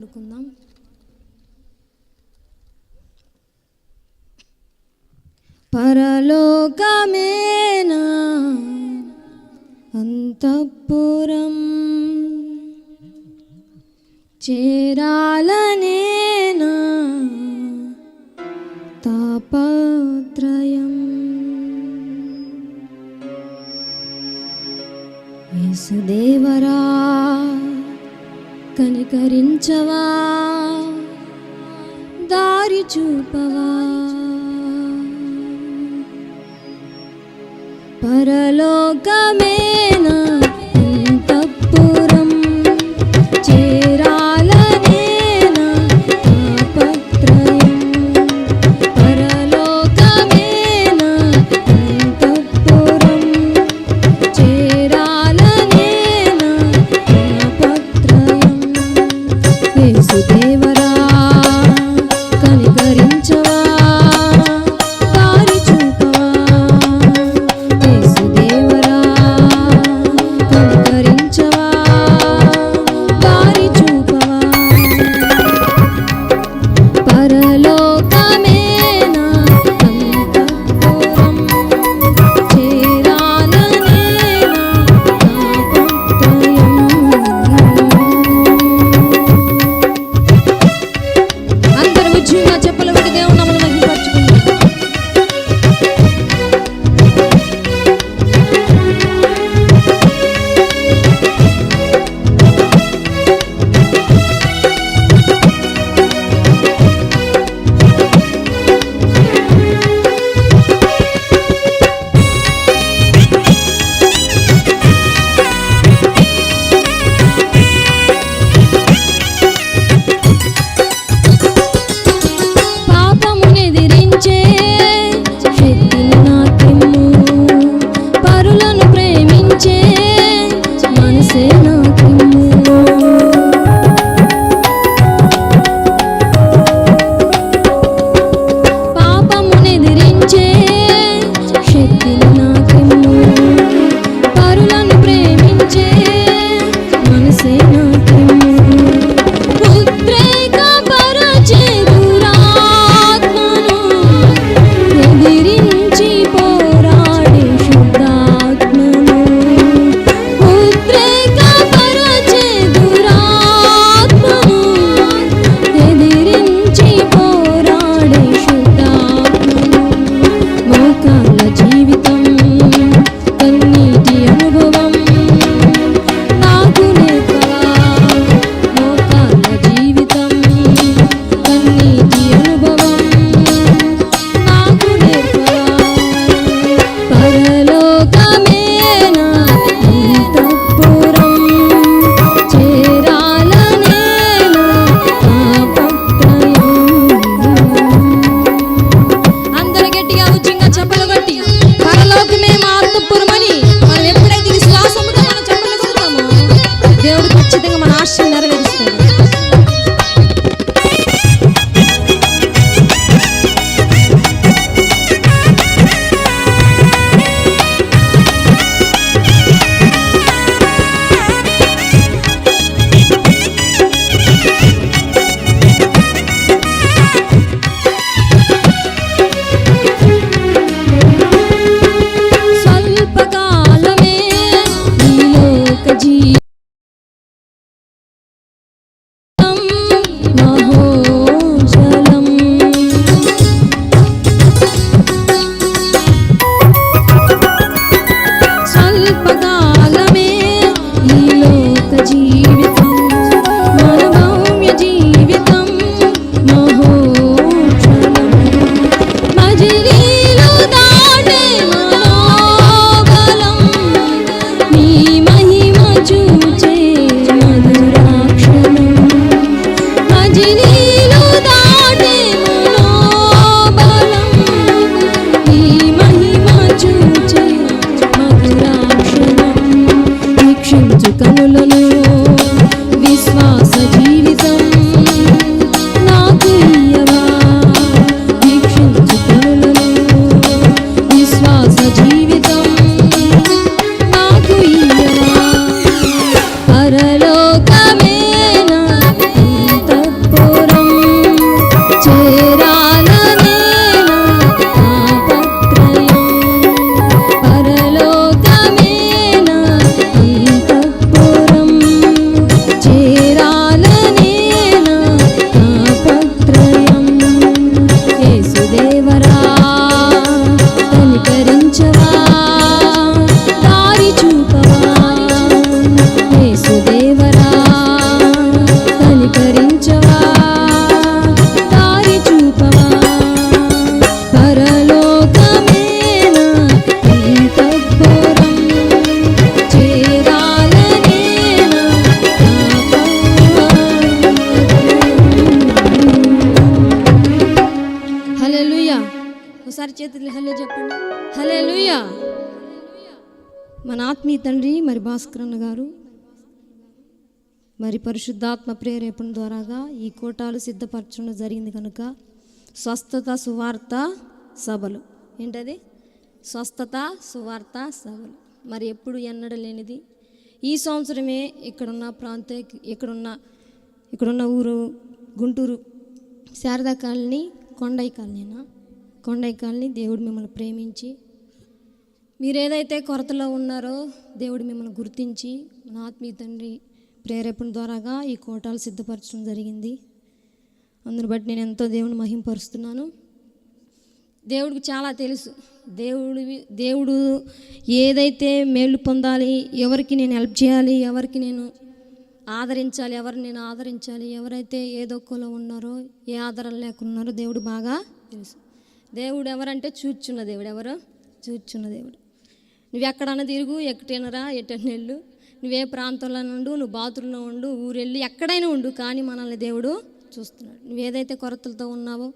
అనుకుందాం. పరలోకమేనా అంతఃపురం? చేరాలనేనా తాపత్రయం? యేసుదేవరా కనికరించవా దారి చూపవా? పరలోకమే కనులలో ದೇವ చేతులు హలే చెప్పండి. హలే మన ఆత్మీయ తండ్రి మరి భాస్కరన్న గారు మరి పరిశుద్ధాత్మ ప్రేరేపణ ద్వారాగా ఈ కోటాలు సిద్ధపరచడం జరిగింది కనుక స్వస్థత సువార్త సభలు. ఏంటది? స్వస్థత సువార్త సభలు. మరి ఎప్పుడు ఎన్నడ లేనిది? ఈ సంవత్సరమే ఇక్కడున్న ప్రాంత ఇక్కడున్న ఇక్కడున్న ఊరు గుంటూరు శారదా కాలనీ కొండయ్య కాలనీనా? కొండైకాల్ని దేవుడు మిమ్మల్ని ప్రేమించి మీరు ఏదైతే కొరతలో ఉన్నారో దేవుడు మిమ్మల్ని గుర్తించి మన ఆత్మీయ తండ్రి ప్రేరేపణ ద్వారాగా ఈ కోటాలు సిద్ధపరచడం జరిగింది. అందుని బట్టి నేను ఎంతో దేవుని మహింపరుస్తున్నాను. దేవుడికి చాలా తెలుసు. దేవుడు దేవుడు ఏదైతే మేలు పొందాలి ఎవరికి నేను హెల్ప్ చేయాలి ఎవరికి నేను ఆదరించాలి ఎవరిని నేను ఆదరించాలి ఎవరైతే ఏ దొక్కలో ఉన్నారో ఏ ఆధారాలు లేకున్నారో దేవుడు బాగా తెలుసు. దేవుడు ఎవరంటే చూచున్న దేవుడు. ఎవరు? చూచున్న దేవుడు. నువ్వు ఎక్కడన్నా తిరుగు ఎక్కటైనరా ఎటన్నా వెళ్ళు. నువ్వే ప్రాంతంలో ఉండు నువ్వు బాత్రూంలో ఉండు ఊరెళ్ళి ఎక్కడైనా ఉండు. కానీ మనల్ని దేవుడు చూస్తున్నాడు. నువ్వు ఏదైతే కొరతలతో ఉన్నావో